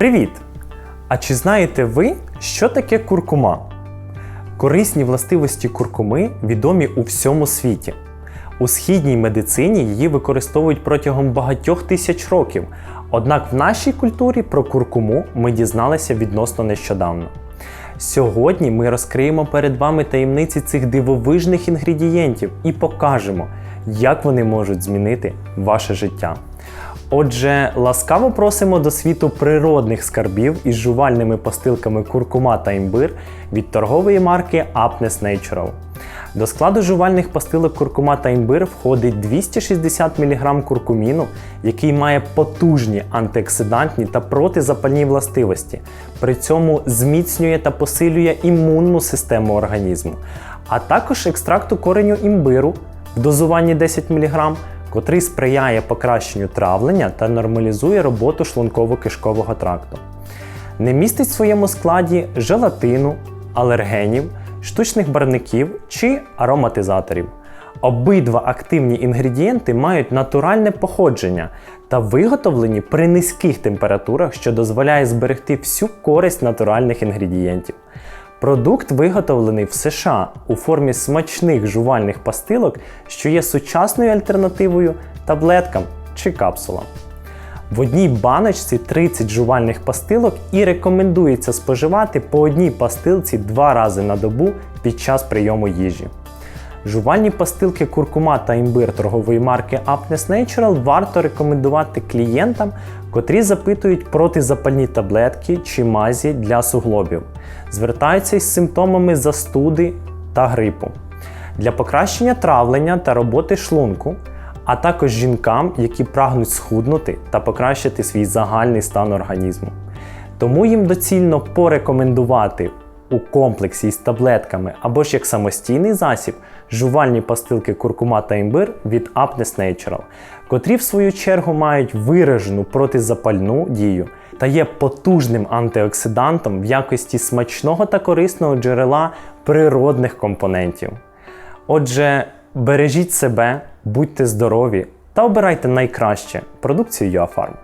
Привіт! А чи знаєте ви, що таке куркума? Корисні властивості куркуми відомі у всьому світі. У східній медицині її використовують протягом багатьох тисяч років. Однак в нашій культурі про куркуму ми дізналися відносно нещодавно. Сьогодні ми розкриємо перед вами таємниці цих дивовижних інгредієнтів і покажемо, як вони можуть змінити ваше життя. Отже, ласкаво просимо до світу природних скарбів із жувальними постилками куркума та імбир від торгової марки Apnes Natural. До складу жувальних постилок куркума та імбир входить 260 мг куркуміну, який має потужні антиоксидантні та протизапальні властивості. При цьому зміцнює та посилює імунну систему організму, а також екстракту кореню імбиру в дозуванні 10 мг, котрий сприяє покращенню травлення та нормалізує роботу шлунково-кишкового тракту. Не містить в своєму складі желатину, алергенів, штучних барвників чи ароматизаторів. Обидва активні інгредієнти мають натуральне походження та виготовлені при низьких температурах, що дозволяє зберегти всю користь натуральних інгредієнтів. Продукт виготовлений в США у формі смачних жувальних пастилок, що є сучасною альтернативою таблеткам чи капсулам. В одній баночці 30 жувальних пастилок і рекомендується споживати по одній пастилці два рази на добу під час прийому їжі. Жувальні пастилки куркума та імбир торгової марки Apnes Natural варто рекомендувати клієнтам, котрі запитують протизапальні таблетки чи мазі для суглобів, звертаються із симптомами застуди та грипу, для покращення травлення та роботи шлунку, а також жінкам, які прагнуть схуднути та покращити свій загальний стан організму. Тому їм доцільно порекомендувати у комплексі із таблетками або ж як самостійний засіб жувальні пастилки куркума та імбир від Apnes Natural, котрі в свою чергу мають виражену протизапальну дію та є потужним антиоксидантом в якості смачного та корисного джерела природних компонентів. Отже, бережіть себе, будьте здорові та обирайте найкраще продукцію ЮАФАРМ.